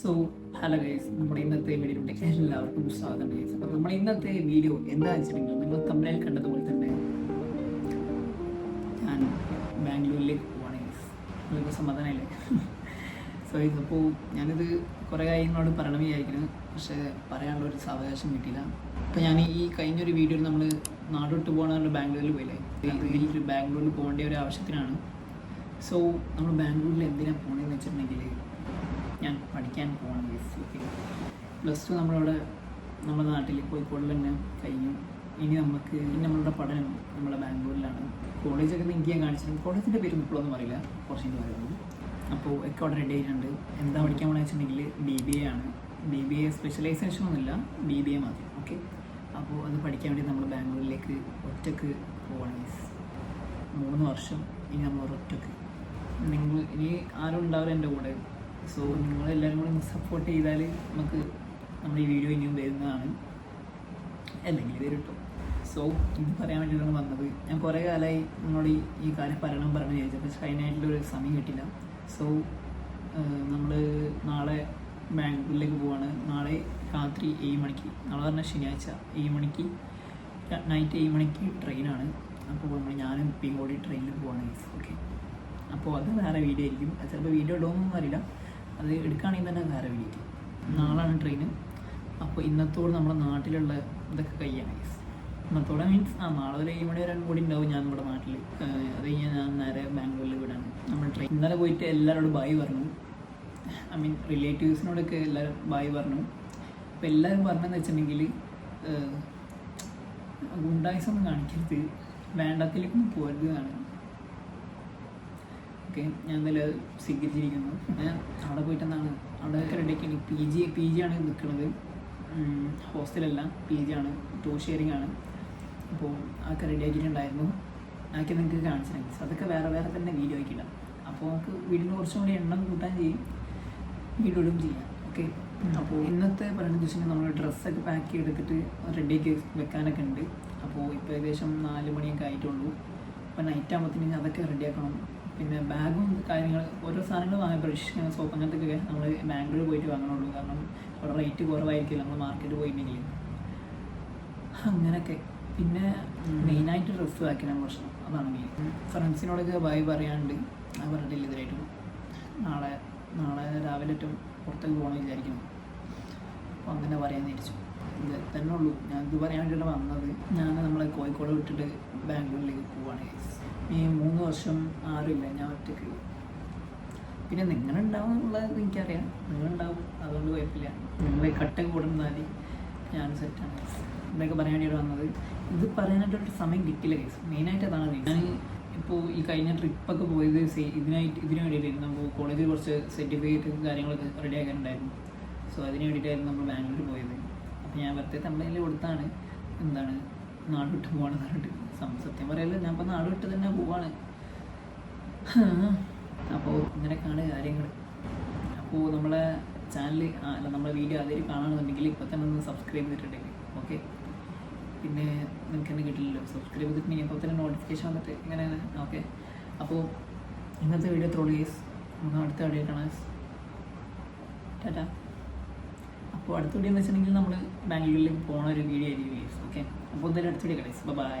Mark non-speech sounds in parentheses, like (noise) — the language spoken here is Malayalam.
സോ ഹലോ ഗൈസ് നമ്മുടെ ഇന്നത്തെ വീഡിയോയിലേക്ക് എല്ലാവർക്കും സ്വാഗതം ഗൈസ് അപ്പോൾ നമ്മുടെ ഇന്നത്തെ വീഡിയോ എന്താ വെച്ചിട്ടുണ്ടെങ്കിൽ നിങ്ങൾ തമ്മിൽ കണ്ടതുപോലെ തന്നെ ഞാൻ ബാംഗ്ലൂരിലേക്ക് പോവാണ് ഗൈസ് നിങ്ങൾക്ക് സമാധാനമില്ലേ? സോ (laughs) ഇതിപ്പോൾ ഞാനിത് കുറേ കാര്യങ്ങളോട് പറയണം വിചാരിക്കുന്നു. പക്ഷേ പറയാനുള്ള ഒരു സാവകാശം കിട്ടിയില്ല. അപ്പോൾ ഞാൻ ഈ കഴിഞ്ഞൊരു വീഡിയോയിൽ നമ്മൾ നാടോട്ട് പോകണമെന്ന് ബാംഗ്ലൂരിൽ പോയില്ലേ? ബാംഗ്ലൂരിൽ പോകേണ്ട ഒരു ആവശ്യത്തിനാണ്. സോ നമ്മൾ ബാംഗ്ലൂരിൽ എന്തിനാണ് പോകണമെന്ന് വെച്ചിട്ടുണ്ടെങ്കിൽ പഠിക്കാൻ പോകണം എസ് സി ഒക്കെ പ്ലസ് ടു നമ്മളവിടെ നമ്മുടെ നാട്ടിൽ കോഴിക്കോടിൽ തന്നെ കഴിഞ്ഞു. ഇനി നമുക്ക് ഇനി നമ്മളുടെ പഠനം നമ്മുടെ ബാംഗ്ലൂരിലാണ്. കോളേജൊക്കെ നിങ്ങൾക്ക് ഞാൻ കാണിച്ചിട്ടുണ്ട്. കോളേജിന്റെ പേര് ഇപ്പോഴൊന്നും അറിയില്ല. കുറച്ചും പറയുന്നത് അപ്പോൾ ഒക്കെ അവിടെ റെഡി ആയിട്ടുണ്ട്. എന്താ പഠിക്കാൻ പോകണമെന്ന് വെച്ചിട്ടുണ്ടെങ്കിൽ ബി ബി എ ആണ്. ബി ബി എ സ്പെഷ്യലൈസേഷൻ ഒന്നുമില്ല. ബി ബി എ മതി ഓക്കെ അപ്പോൾ അത് പഠിക്കാൻ വേണ്ടി നമ്മൾ ബാംഗ്ലൂരിലേക്ക് ഒറ്റയ്ക്ക് പോകണം മീൻസ് മൂന്ന് വർഷം ഇനി നമ്മൾ ഒറ്റയ്ക്ക്. നിങ്ങൾ ഇനി ആരും ഉണ്ടാവില്ല എന്റെ കൂടെ. സോ നിങ്ങളെല്ലാവരും കൂടെ സപ്പോർട്ട് ചെയ്താൽ നമുക്ക് നമ്മുടെ ഈ വീഡിയോ ഇനിയും വരുന്നതാണ്. അല്ലെങ്കിൽ വരും സോ ഇത് പറയാൻ വേണ്ടിയിട്ടാണ് വന്നത്. ഞാൻ കുറേ കാലമായി നിങ്ങളോട് ഈ കാര്യം പറയണം പറയണം ചോദിച്ചത് പക്ഷേ അതിനായിട്ടുള്ളൊരു സമയം കിട്ടില്ല. സോ നമ്മൾ നാളെ ബാംഗ്ലൂരിലേക്ക് പോവാണ്. നാളെ രാത്രി ഏഴ് മണിക്ക്. നാളെ പറഞ്ഞാൽ ശനിയാഴ്ച ഏഴ് മണിക്ക്. നൈറ്റ് ഏഴ് മണിക്ക് ട്രെയിനാണ് അപ്പോൾ നമ്മൾ ഞാനും ഇപ്പം കൂടി ട്രെയിനിൽ പോവാണ് ഓക്കെ അപ്പോൾ അത് വേറെ വീഡിയോ ആയിരിക്കും. ചിലപ്പോൾ വീഡിയോ ഇടുമെന്നൊന്നും അറിയില്ല. അത് എടുക്കുകയാണെങ്കിൽ തന്നെ വേറെ വീഡിയോ നാളാണ് ട്രെയിന് അപ്പോൾ ഇന്നത്തോട് നമ്മുടെ നാട്ടിലുള്ള ഇതൊക്കെ കഴിയാണ് ഗൈസ് ഇന്നത്തോടെ മീൻസ് ആ നാളെ ഒരു ഏഴ് മണി വരെ കൂടി ഉണ്ടാവും ഞാൻ നമ്മുടെ നാട്ടിൽ അത് കഴിഞ്ഞാൽ ഞാൻ നേരെ ബാംഗ്ലൂരിൽ വിടാണ്. നമ്മൾ ട്രെയിൻ ഇന്നലെ പോയിട്ട് എല്ലാവരോടും ബായ് പറഞ്ഞു. ഐ മീൻ റിലേറ്റീവ്സിനോടൊക്കെ എല്ലാവരും ബായ് പറഞ്ഞു. അപ്പോൾ എല്ലാവരും പറഞ്ഞതെന്ന് വെച്ചിട്ടുണ്ടെങ്കിൽ ഗുണ്ടായിസം ഒന്നും കാണിക്കരുത്. വേണ്ടത്തിലേക്കൊന്നും പോകരുത് എന്നാണ്. ഓക്കെ ഞാൻ എന്തായാലും സ്വീകരിച്ചിരിക്കുന്നു. ഞാൻ അവിടെ പോയിട്ടെന്താണ്? അവിടെ റെഡിയാക്കി പി ജി പി ജി ആണ് നിൽക്കുന്നത് ഹോസ്റ്റലല്ല പി ജി ആണ്. ടൂ ഷെയറിംഗ് ആണ്. അപ്പോൾ അതൊക്കെ റെഡിയാക്കിയിട്ടുണ്ടായിരുന്നു ആക്കി നിങ്ങൾക്ക് കാണിച്ചു തരാം. അതൊക്കെ വേറെ വേറെ തന്നെ വീഡിയോ ആക്കിയില്ല അപ്പോൾ നമുക്ക് വീടിന് കുറച്ചും കൂടി എണ്ണം കൂട്ടാൻ ചെയ്യും. വീഡിയോയിലും ചെയ്യാം. ഓക്കെ അപ്പോൾ ഇന്നത്തെ പറയുന്നത് വെച്ചിട്ടുണ്ടെങ്കിൽ നമ്മൾ ഡ്രസ്സൊക്കെ പാക്ക് ചെയ്തെടുത്തിട്ട് റെഡിയാക്കി വെക്കാനൊക്കെ ഉണ്ട്. അപ്പോൾ ഇപ്പോൾ ഏകദേശം നാല് മണിയൊക്കെ ആയിട്ടുള്ളൂ. അപ്പോൾ നൈറ്റ് ആകുമ്പോഴത്തേനും അതൊക്കെ റെഡിയാക്കണം പിന്നെ ബാഗും കാര്യങ്ങൾ ഓരോ സാധനങ്ങൾ വാങ്ങാൻ ബ്രഷ് സോപ്പ് അങ്ങനത്തെയൊക്കെ നമ്മൾ ബാംഗ്ലൂർ പോയിട്ട് വാങ്ങണുള്ളൂ. കാരണം അവിടെ റേറ്റ് കുറവായിരിക്കില്ല നമ്മൾ മാർക്കറ്റ് പോയിട്ടുണ്ടെങ്കിൽ. അങ്ങനെയൊക്കെ. പിന്നെ മെയിനായിട്ട് ഡ്രസ്സ് വാക്കിനാണ് പ്രശ്നം അതാണ് മെയിൻ ഫ്രണ്ട്സിനോടൊക്കെ ബൈ പറയാണ്ട് അത് പറഞ്ഞിട്ടില്ല ഇതുവരായിട്ടും നാളെ നാളെ രാവിലെ ഏറ്റവും പുറത്തേക്ക് പോകണമെന്ന് വിചാരിക്കുന്നു. അപ്പോൾ അങ്ങനെ പറയാൻ തിരിച്ചു ഇത് തന്നെ ഉള്ളൂ. ഞാൻ ഇത് പറയാൻ വേണ്ടിയിട്ട് വന്നത്. ഞാൻ നമ്മളെ കോഴിക്കോട് വിട്ടിട്ട് ബാംഗ്ലൂരിലേക്ക് പോവാണ്. ഈ മൂന്ന് വർഷം ആരുമില്ല. ഞാൻ ഒറ്റയ്ക്ക് പിന്നെ നിങ്ങളുണ്ടാവും എന്നുള്ളത് എനിക്കറിയാം. നിങ്ങളുണ്ടാവും. അതുകൊണ്ട് കുഴപ്പമില്ല. നിങ്ങൾ കട്ട കൂടുന്നാൽ ഞാൻ സെറ്റാണ് എന്നൊക്കെ പറയാൻ വേണ്ടി വന്നത്. ഇത് പറയാനായിട്ടൊരു സമയം കിട്ടില്ല കേസ് മെയിനായിട്ട് അതാണ് ഞാൻ ഇപ്പോൾ ഈ കഴിഞ്ഞ ട്രിപ്പൊക്കെ പോയത് ഇതിനായിട്ട് ഇതിനു വേണ്ടിയിട്ടായിരുന്നു. നമ്മൾ കോളേജിൽ കുറച്ച് സർട്ടിഫിക്കറ്റ് കാര്യങ്ങളൊക്കെ റെഡി ആക്കാനുണ്ടായിരുന്നു. സോ അതിന് വേണ്ടിയിട്ടായിരുന്നു നമ്മൾ ബാംഗ്ലൂർ പോയത്. അപ്പോൾ ഞാൻ വെറുതെ തമ്മിൽ കൊടുത്താണ് എന്താണ്? നാട് വിട്ട് പോകണം പറഞ്ഞിട്ട്. സത്യം പറയല്ലോ ഞാൻ ഇപ്പൊ നാട് വിട്ട് തന്നെ പോവാണ്. അപ്പോൾ ഇങ്ങനെയൊക്കെയാണ് കാര്യങ്ങൾ അപ്പോൾ നമ്മളെ ചാനൽ അല്ല നമ്മളെ വീഡിയോ അതിൽ കാണണമെന്നുണ്ടെങ്കിൽ ഇപ്പോൾ തന്നെ ഒന്ന് സബ്സ്ക്രൈബ് ചെയ്തിട്ടുണ്ടെങ്കിൽ ഓക്കെ പിന്നെ നിങ്ങൾക്ക് തന്നെ കിട്ടില്ലല്ലോ. സബ്സ്ക്രൈബ് ചെയ്തിട്ട് ഇപ്പോൾ തന്നെ നോട്ടിഫിക്കേഷൻ വന്നിട്ട് ഇങ്ങനെ ഓക്കെ അപ്പോൾ ഇന്നത്തെ വീഡിയോ ത്രോളീസ് നമുക്ക് അടുത്ത വീഡിയോ കാണാം ടാറ്റാ. അപ്പോൾ അടുത്ത വീഡിയോ എന്ന് വെച്ചിട്ടുണ്ടെങ്കിൽ നമ്മൾ ബാംഗ്ലൂരിലേക്ക് പോണ ഒരു വീഡിയോ ആയിരിക്കും ഓക്കെ അപ്പോൾ എന്തായാലും അടുത്ത വീഡിയോ കളീസ് ബൈ